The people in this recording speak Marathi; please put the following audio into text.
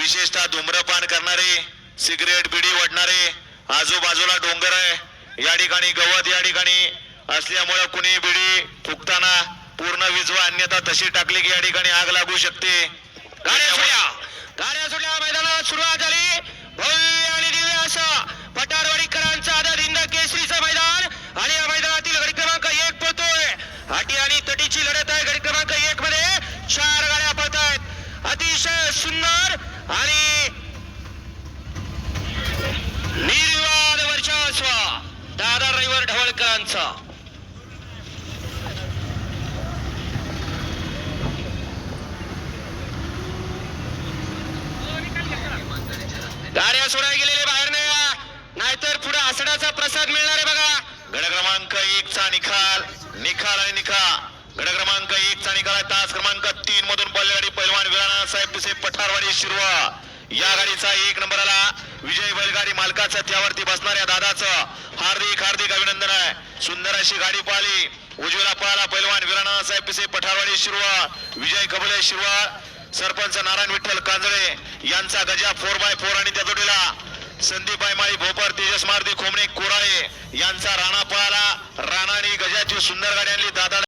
विशेषतः धूम्रपान करणारे सिगरेट बिडी ओढणारे आजूबाजूला डोंगर आहे. या ठिकाणी गवत या ठिकाणी असल्यामुळे कुणी बिडी फुकताना पूर्ण विजवा अन्यथा तशी टाकली की या ठिकाणी आग लागू शकते. गाड्या सुटल्या. गाड्या सुटल्या. मैदानात सुरुवात झाली. भव्य आणि दिव्य असं पठारवाडीकरांचा आदर हिंद केसरीचं मैदान. आणि या मैदानातील गडी क्रमांक एक पळतोय. हाटी आणि तटीची लढत आहे गडी क्रमांक एक मध्ये. चार गाड्या पळतायत. अतिशय सुंदर आणि निर्वाद वर्षास्व दादा रविवार ढवळकरांचा. गाड्या सोडायला गेलेले बाहेर नाही नाहीतर पुढे आसडाचा प्रसाद मिळणार आहे बघा. गड क्रमांक एक चा निकाल. निकाल आणि निखा गड क्रमांक एक चा निकाल तास क्रमांक तीन मधून बैलगाडी पैलवान विराणा पिसे पठारवाडी शिरवा. या गाडीचा एक नंबरला विजय बैलगाडी मालकाचं त्यावरती बसणाऱ्या दादाचं हार्दिक हार्दिक अभिनंदन आहे. सुंदर अशी गाडी पाहिली. उजवीला पळाला पैलवान विराणा साहेब पिसे पठारवाडी शिरवा. विजय कबले शिरवा. सरपंच नारायण विठ्ठल कांजळे यांचा गजा फोर बाय फोर आणि त्या जोडीला संदीप माळी भोपर तेजस मारुती खोमणे कोराळे यांचा राणा पळाला राणा आणि गजाची सुंदर गाडी आणली. दादा